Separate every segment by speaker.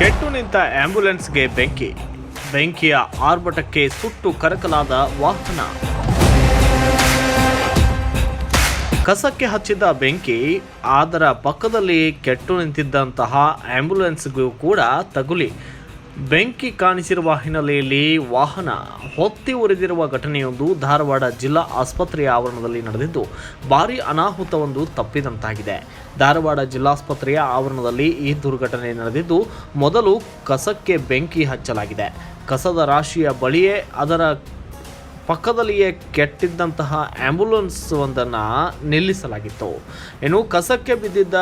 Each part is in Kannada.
Speaker 1: ಕೆಟ್ಟು ನಿಂತ ಆಂಬ್ಯುಲೆನ್ಸ್ಗೆ ಬೆಂಕಿ. ಬೆಂಕಿಯ ಆರ್ಭಟಕ್ಕೆ ಸುಟ್ಟು ಕರಕಲಾದ ವಾಹನ. ಕಸಕ್ಕೆ ಹಚ್ಚಿದ ಬೆಂಕಿ, ಅದರ ಪಕ್ಕದಲ್ಲಿ ಕೆಟ್ಟು ನಿಂತಿದ್ದಂತಹ ಆಂಬ್ಯುಲೆನ್ಸ್ಗೂ ಕೂಡ ತಗುಲಿ. ಬೆಂಕಿ ಕಾಣಿಸಿರುವ ಹಿನ್ನೆಲೆಯಲ್ಲಿ ವಾಹನ ಹೊತ್ತಿ ಉರಿದಿರುವ ಘಟನೆಯೊಂದು ಧಾರವಾಡ ಜಿಲ್ಲಾ ಆಸ್ಪತ್ರೆಯ ಆವರಣದಲ್ಲಿ ನಡೆದಿದ್ದು, ಭಾರಿ ಅನಾಹುತವೊಂದು ತಪ್ಪಿದಂತಾಗಿದೆ. ಧಾರವಾಡ ಜಿಲ್ಲಾಸ್ಪತ್ರೆಯ ಆವರಣದಲ್ಲಿ ಈ ದುರ್ಘಟನೆ ನಡೆದಿದ್ದು, ಮೊದಲು ಕಸಕ್ಕೆ ಬೆಂಕಿ ಹಚ್ಚಲಾಗಿದೆ. ಕಸದ ರಾಶಿಯ ಬಳಿಯೇ ಅದರ ಪಕ್ಕದಲ್ಲಿಯೇ ಕೆಟ್ಟಿದ್ದಂತಹ ಆಂಬ್ಯುಲೆನ್ಸ್ ಒಂದನ್ನು ನಿಲ್ಲಿಸಲಾಗಿತ್ತು. ಇನ್ನು ಕಸಕ್ಕೆ ಬಿದ್ದಿದ್ದ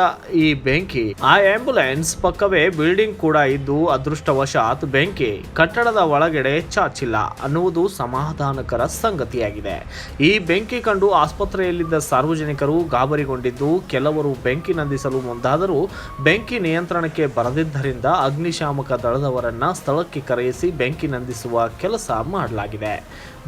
Speaker 1: ಈ ಬೆಂಕಿ, ಆ ಆಂಬ್ಯುಲೆನ್ಸ್ ಪಕ್ಕವೇ ಬಿಲ್ಡಿಂಗ್ ಕೂಡ ಇದ್ದು ಅದೃಷ್ಟವಶಾತ್ ಬೆಂಕಿ ಕಟ್ಟಡದ ಒಳಗಡೆ ಚಾಚಿಲ್ಲ ಅನ್ನುವುದು ಸಮಾಧಾನಕರ ಸಂಗತಿಯಾಗಿದೆ. ಈ ಬೆಂಕಿ ಕಂಡು ಆಸ್ಪತ್ರೆಯಲ್ಲಿದ್ದ ಸಾರ್ವಜನಿಕರು ಗಾಬರಿಗೊಂಡಿದ್ದು, ಕೆಲವರು ಬೆಂಕಿ ನಂದಿಸಲು ಮುಂದಾದರೂ ಬೆಂಕಿ ನಿಯಂತ್ರಣಕ್ಕೆ ಬರದಿದ್ದರಿಂದ ಅಗ್ನಿಶಾಮಕ ದಳದವರನ್ನ ಸ್ಥಳಕ್ಕೆ ಕರೆಯಿಸಿ ಬೆಂಕಿ ನಂದಿಸುವ ಕೆಲಸ ಮಾಡಲಾಗಿದೆ.